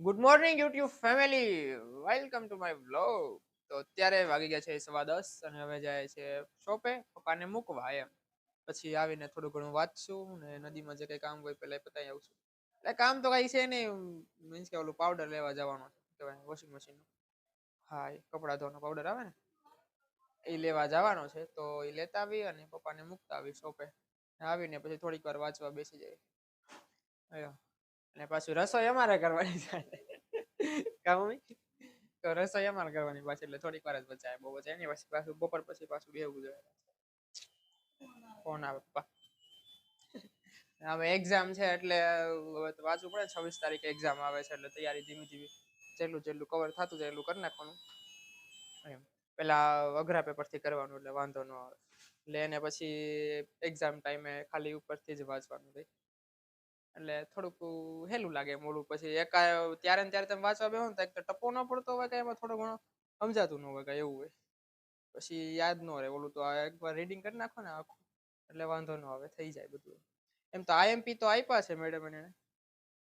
Good morning YouTube family welcome to my blog તો અત્યારે વાગી ગયા છે સવા દસ અને હવે જાય છે શોપે પપ્પાને મૂકવા એમ. પછી આવીને થોડું ઘણું વાંચશું ને નદીમાં જે કંઈ કામ હોય પહેલાં પતાવી આવશું એટલે કામ તો કાંઈ છે નહીં. મીન્સ કે ઓલું પાવડર લેવા જવાનો કહેવાય? વોશિંગ મશીન હા, એ કપડાં ધોવાનો પાવડર આવે ને? એ લેવા જવાનો છે. તો એ લેતા આવી અને પપ્પાને મૂકતા આવી શોપે આવીને પછી થોડીક વાર વાંચવા બેસી જાય અને પાછું રસોઈ અમારે કરવાની છે. તો રસોઈ અમારે કરવાની પાછી, એટલે થોડીક વાર જ બચાય, બહુ બચાય એની પછી પાછું બપોર પછી પાછું બેવું જોઈએ. ફોન આવે પપ્પા. હવે એક્ઝામ છે એટલે વાંચવું પડે છવ્વીસ તારીખે એક્ઝામ આવે છે, એટલે તૈયારી ધીમી ધીમી, જેટલું જેટલું કવર થતું જાય એટલું કરી નાખવાનું. એમ. પેલા અઘરા પેપરથી કરવાનું એટલે વાંધો ન આવે. એટલે એને પછી એક્ઝામ ટાઈમે ખાલી ઉપરથી જ વાંચવાનું રહે એટલે થોડુંક હેલું લાગે ઓલું પછી એકા ત્યારે ને ત્યારે તમે વાંચવા બેહો ને તો એક તો ટપો ન પડતો હોય કાંઈ એમાં થોડો ઘણો સમજાતું ન હોય કાંઈ એવું હોય. પછી યાદ ન રહે ઓલું તો એકવાર રીડિંગ કરી નાખો ને આખું. એટલે વાંધો ન આવે થઈ જાય બધું. એમ તો આઈએમપી તો આપ્યા છે મેડમ એને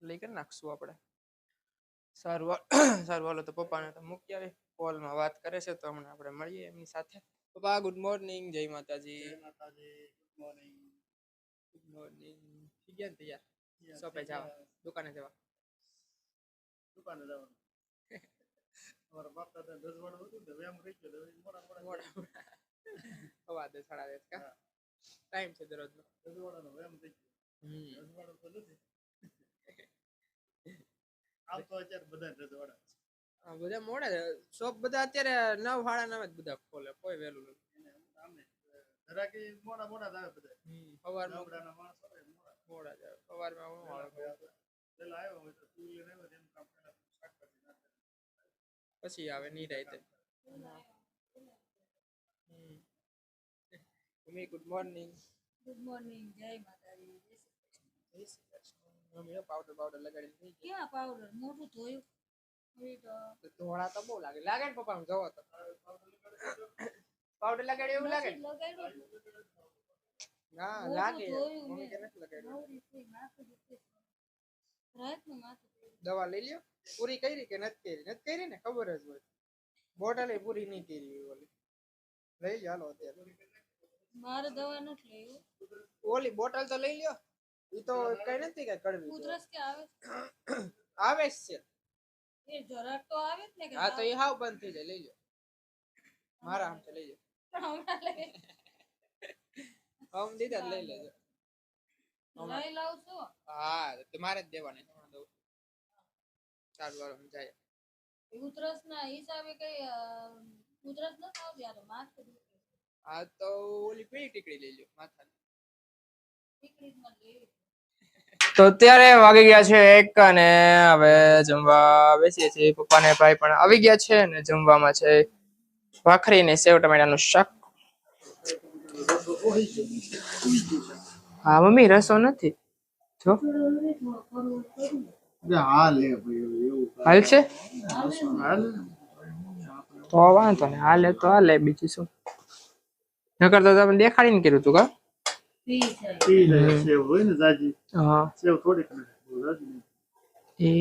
એટલે કરી નાખશું આપણે સારું સારું હાલો તો પપ્પાને તો મૂકી આવી. કોલમાં વાત કરે છે તો હમણાં આપણે મળીએ એમની સાથે. પપ્પા ગુડ મોર્નિંગ જય માતાજી. માતાજી ગુડ મોર્નિંગ થઈ ગયા ને તૈયાર? શોપે જવા દુકાને જવા. દુકાને જવાનું. અમારા બાપ દાદા રજવાડું હતું ને વેમ રહી ગયો. મોડા મોડા મોડા દે સાડા દસ કા? ટાઈમ છે દરરોજનો. રજવાડાનો વેમ થઈ ગયો. રજવાડું તો નથી. આમ તો અત્યારે બધા રજવાડા હા બધા મોડા શોપ બધા અત્યારે નવ વાળા નવ જ બધા ખોલે. કોઈ વેલું નથી. આમે મોડા મોડા જ આવે બધા. સવારમાં મોડા સવારમાં હું આવે પછી આવે નિરાયતે mummy good morning good morning જય માતાજી. જય Shri Krishna. Mummy powder powder લગાડી ક્યાં પાવડર મોઢું ધોયું. હવે તો તો ધોળા તો બહુ લાગે. લાગે ને પપ્પા જોવો તો. પાવડર લગાડી એવું લાગે લગાડ્યું. લાગે. મમ્મી કે નથી લગાડ્યું દુખે. દવા લઈ લ્યો. પૂરી કરી કે નથી કરી? નથી કરી ને? ખબર જ હોય. બોટલે પૂરી નહીં કરી ઓલી. લઈ લો હાલો અત્યારે. મારે દવા નથી લેવું ઓલી બોટલ તો લઈ લ્યો. ઈ તો કઈ નથી કઈ કડવી ઉધરસ કે આવે આવે છે. એ જરાક તો આવે જ ને હા તો એ હાવ બંધ થઈ જાય. લઈ લો મારા આમ તો લઈ લો હમણાં લઈ. હમ દીધા લઈ લેજો. લઈ લઉં છું. હા તમારે મારે જ દેવાની હમણાં દઉં સારું હાલો સમજાય ઉતરસ ના હિસાબે કઈ ઉતરસ ન થાવ યાર માથું હા તો ઓલી પેલી ટીકડી લઈ લો માથાની. ટીકડી જ મને લેવી તો અત્યારે વાગી ગયા છે એક અને હવે જમવા બેસીએ છીએ. પપ્પા ને ભાઈ પણ આવી ગયા છે અને જમવામાં છે. ભાખરી ને સેવ ટમેટાનું શાક હા મમ્મી રસો નથી. જો. હા લે ભાઈ એવું હાલ છે? તો વાંધો ને હાલે તો હાલે બીજું શું? નકર તો તમે દેખાડીને કર્યું તું કા?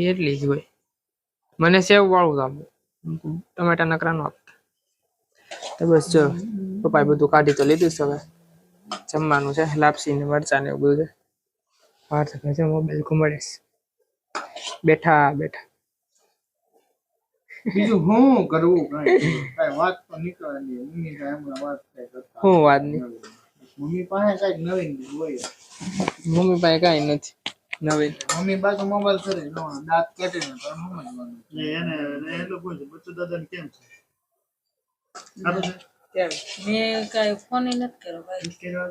એટલી જ હોય. મને સેવ વાળું આમ ટમેટા નકરા નો આપતા. તો બસ જો. પપ્પાએ બધું કાઢી તો લીધું છે હવે. જમવાનું છે લાપસી ને મરચા ને એવું બધું છે. બહાર તો છે મોબાઈલ ઘુમાડીશ બેઠા બેઠા. બીજું હું કરવું? કાંઈ વાત તો નીકળે નહીં મમ્મી હમણાં વાત કાંઈ કરતા હું વાત નહીં મમ્મી પાસે કાંઈક નવીન હોય? મમ્મી પાસે કાંઈ નથી. નવીન. મમ્મી પાસે મોબાઈલ કરે દાંત કાઢીને તો સમજવાનું એને એને એ લોકો છે દાદા કેમ છે? સારું છે? કેમ? મેં કઈ ફોન નથી કર્યો ભાઈ. નથી કર્યો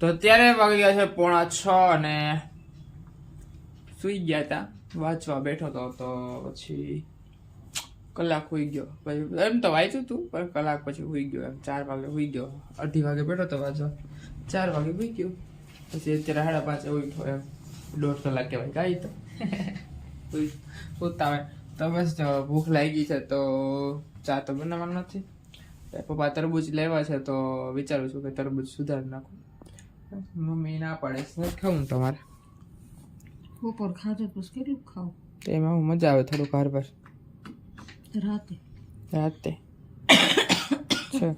તો અત્યારે વાગી ગયા છે પોણા છ અને સુઈ ગયા હતા વાંચવા બેઠો તો તો પછી કલાક હોઈ ગયો. પછી એમ તો વાંચ્યું હતું પણ કલાક પછી હોઈ ગયો. એમ ચાર વાગે હોઈ ગયો. અઢી વાગે બેઠો તો વાંચવા ચાર વાગે હોઈ ગયો. પછી અત્યારે સાડા પાંચે ઉઠો એમ. દોઢ કલાક કહેવાય ગાય તો. સુતા તો બસ ભૂખ લાગી છે તો ચા તો બનાવવાનું નથી પપ્પા તરબૂચ લેવા છે તો વિચારું છું કે તરબૂચ સુધારી નાખું. મમ્મી ના પાડે છે. ખાવું તમારે? બપોર ખાધું પછી કેટલું ખાવ. એમાં હું મજા આવે થોડું ઘર પર રાતે. રાતે? છે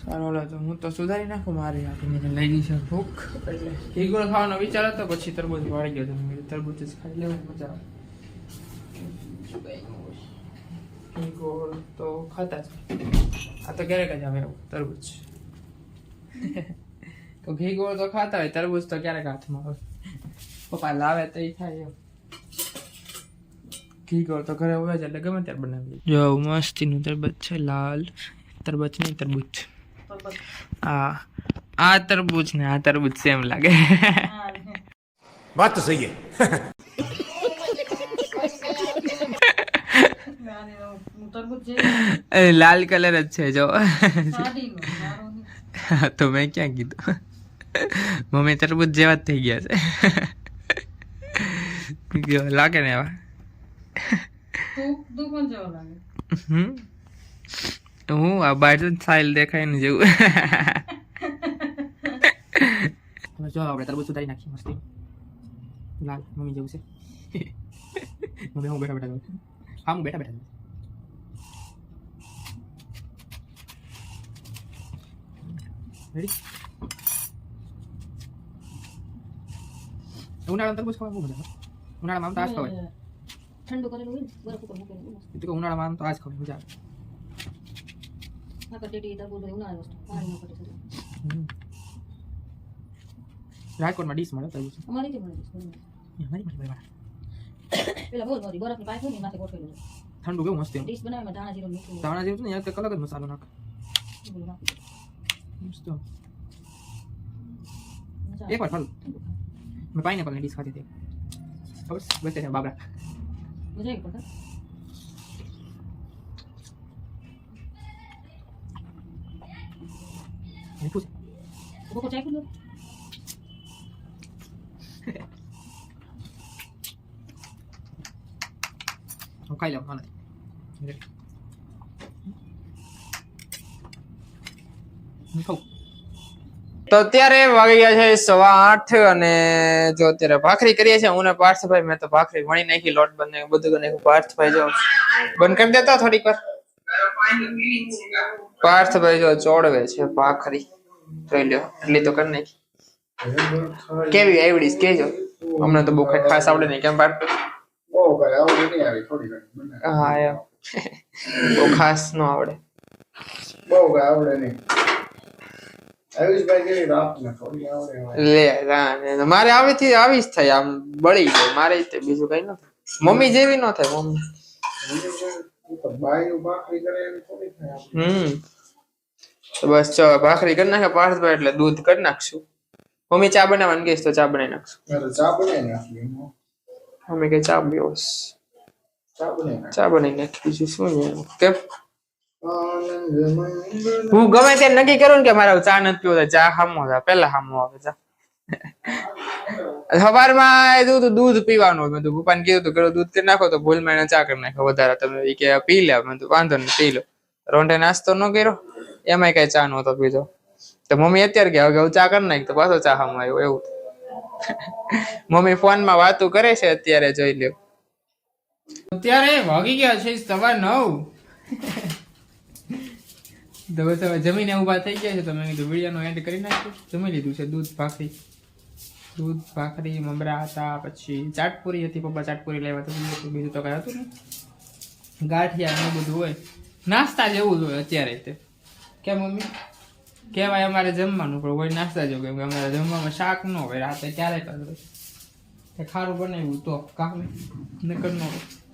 સારું ઓલો તો હું તો સુધારી નાખું મારી આખી મને લઈ ગઈ છે ભૂખ. એટલે ઘી ખાવાનો વિચાર હતો પછી તરબૂચ વાળી ગયો તો તરબૂચ જ ખાઈ લેવું મજા આવે. ગોળ તો ખાતા જ. આ તો ક્યારેક જ આવે એવું તરબૂચ. તો ઘી ગોળ તો ખાતા હોય તરબૂચ તો ક્યારેક હાથમાં આવે પપ્પા લાવે તો એ થાય એમ. ઘી ગોળ તો ઘરે હોય જ એટલે ગમે ત્યારે બનાવીએ. જો મસ્તીનું તરબૂચ છે લાલ તરબૂચ નહીં તરબૂચ. આ આ તરબૂચ ને આ તરબૂચ સેમ લાગે. વાત તો સહી લાલ કલર જ છે જો. તો મેં ક્યાં કીધું? મમ્મી તરબૂજ જેવા જ થઈ ગયા છે. લાગે ને એવા? હું આ બહાર સાઇલ દેખાય ને જેવું. હવે જો આપણે તરબૂજ સુધારી નાખીએ મસ્તી. લાલ મમ્મી જેવું છે. મમ્મી હું બેઠા બેઠા જોઉં. હા હું બેઠા બેઠા ઉનાળામાં તરબૂચ ખાવા બહુ મજા ઉનાળામાં આમ તો આજ ખવાય. ઠંડુ કરેલું હોય ને બરફ ઉપર મૂકેલું હોય એ તો ઉનાળામાં આમ તો આજ ખવાય મજા આવે. રાજકોટમાં ડીશ મળે તરબૂચ? અમારી મળે ઠંડુ કેવું મસ્ત ધાણા જીરું ને એક અલગ જ મસાલો નાખ. મસ્ત મજા આવે. એક વાર ખાલું મેં પાઇનેપલની ડીશ ખાધી હતી ખબર છે બસ છે બાબરા મજા આવી પણ મીઠું છે બપોર ચાખ્યું નહોતું? હું ખાઈ લઉં આનાથી હું ખાઉં તો અત્યારે વાગી ગયા છે સવા આઠ અને જો અત્યારે ભાખરી કરીએ છીએ હું ને પાર્થભાઈ મેં તો ભાખરી વણી નાખી લોટ બંને બધું નાખ્યું. પાર્થભાઈ જો બંધ કરી દેતા થોડીક વાર. પાર્થભાઈ જો ચોડવે છે ભાખરી. જોઈ લ્યો એટલી તો કરી નાખી. કેવી આવડીશ કેજો. અમને તો બહુ કઈ ખાસ આવડે નહીં. કેમ પાર્થ. હા બહુ ખાસ ન આવડે. બહુ આવડે નહીં આયુષભાઈ કેવી આપને થોડી આવડે એમાં. લે મારે આવી થી આવી જ થાય આમ બળી જાય મારે તે બીજું કઈ ન થાય. મમ્મી જેવી ન થાય મમ્મી. હમ. તો બસ ચો ભાખરી કરી નાખે પાર્થભાઈ એટલે દૂધ કરી નાખશું. મમ્મી ચા બનાવવાની કહીશ તો ચા બનાવી નાખશું. ચા બનાવી નાખી મમ્મી કે ચા બીઓ ચા બનાવી નાખી. બીજું શું છે? કેમ? હું ગમે ત્યારે નક્કી કરું ને કે મારે ચા નથી પીવો ચા હામો થાય પેલા હામો આવે ચા. સવારમાં દૂધ દૂધ પીવાનું મેં તો ભૂપાને કીધું હતું કે દૂધ કરી નાખો તો ભૂલ મેં ચા કરી નાખો વધારે. તમે એ કે પી લે, મેં તો વાંધો નહીં, પી લો. રોંઢે નાસ્તો ન કર્યો, એમાંય કઈ ચા નહોતો પીધો. તો મમ્મી અત્યારે કે હવે ચા કરી નાખી, તો પાછો ચા હામો આવ્યો, એવું. મમ્મી ફોનમાં વાતો કરે છે અત્યારે, જોઈ લ્યો. અત્યારે વાગી ગયા છે સવા નવ. હવે જમીને ઊભા થઈ ગયા છે તો મેં કીધું વિડીયોનો એન્ડ કરી નાખ્યું જમી લીધું છે દૂધ, ભાખરી. દૂધ, ભાખરી, મમરા હતા, પછી ચાટપુરી હતી, પપ્પા ચાટપુરી લેવા તો બીજું તો- કઈ હતું ને ગાંઠિયા ને બધું હોય. નાસ્તા જેવું જ હોય અત્યારે તે. કેમ મમ્મી? કહેવાય અમારે જમવાનું, પણ કોઈ નાસ્તા જેવું કેમ કે અમારે જમવામાં શાક ન હોય, રાતે ક્યારે કરે ખારું બનાવ્યું તો કામ નકર ન હોય.